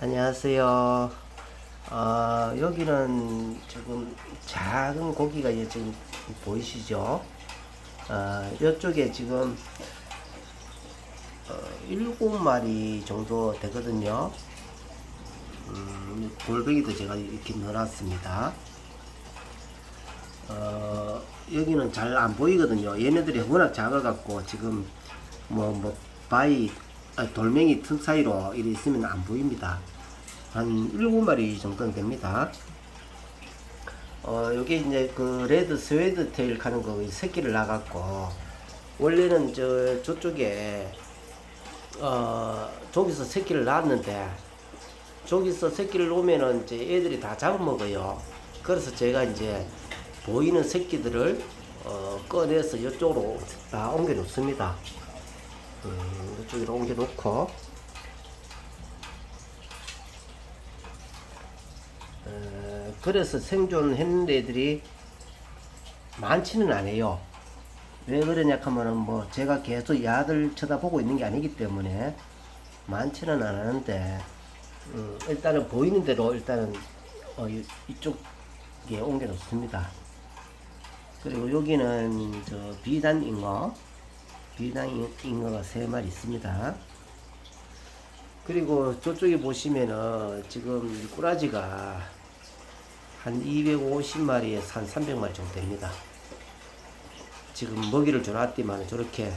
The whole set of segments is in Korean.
안녕하세요. 어, 여기는 지금 작은 고기가 이제 지금 보이시죠? 어, 이쪽에 지금 어, 일곱 마리 정도 되거든요. 음, 골뱅이도 제가 이렇게 넣어놨습니다. 어, 여기는 잘 안 보이거든요. 얘네들이 워낙 작아갖고 지금 뭐, 뭐, 바위, 아, 돌멩이 틈 사이로 이리 있으면 안 보입니다. 한 일곱 마리 정도는 됩니다. 어, 요게 이제 그 레드 스웨드 테일 가는 거 새끼를 나갔고, 원래는 저, 저쪽에, 어, 저기서 새끼를 낳았는데, 저기서 새끼를 놓으면은 이제 애들이 다 잡아먹어요. 그래서 제가 이제 보이는 새끼들을 어, 꺼내서 이쪽으로 다 옮겨 놓습니다. 음, 이쪽으로 옮겨 놓고, 어, 그래서 생존했는 애들이 많지는 않아요. 왜 그러냐 하면은 뭐 제가 계속 야들 쳐다보고 있는 게 아니기 때문에 많지는 않았는데 음, 일단은 보이는 대로 일단은 어, 이- 이쪽에 옮겨 놓습니다. 그리고 여기는 저 비단 잉어, 잉- 잉어가 세 마리 있습니다. 그리고 저쪽에 보시면은 지금 꾸라지가 한 250마리에서 한 300마리 정도 됩니다. 지금 먹이를 줘놨더만 저렇게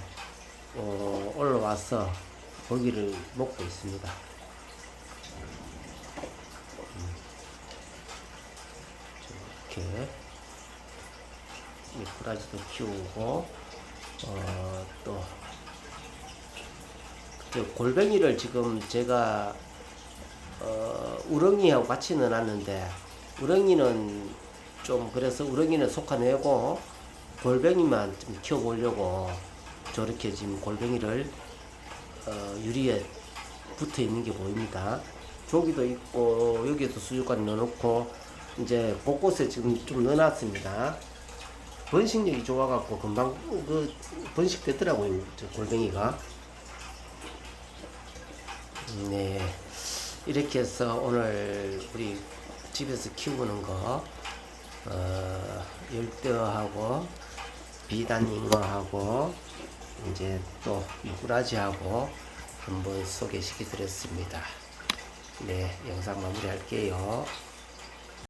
어, 올라와서 먹이를 먹고 있습니다. 이렇게 이 꾸라지도 키우고 어, 또 그 골뱅이를 지금 제가 어, 우렁이하고 같이 넣어놨는데 우렁이는 좀 그래서 우렁이는 속아내고 골뱅이만 좀 키워보려고 저렇게 지금 골뱅이를 어, 유리에 붙어 있는 게 보입니다. 조기도 있고 여기에도 수육관 넣어놓고 이제 곳곳에 지금 좀 넣어놨습니다. 번식력이 좋아갖고 금방 그 번식되더라고요. 저 골뱅이가. 네. 이렇게 해서 오늘 우리 집에서 키우는 거, 어, 열대어하고, 비단잉어하고, 이제 또 미꾸라지하고 한번 소개시켜 드렸습니다. 네, 영상 마무리 할게요.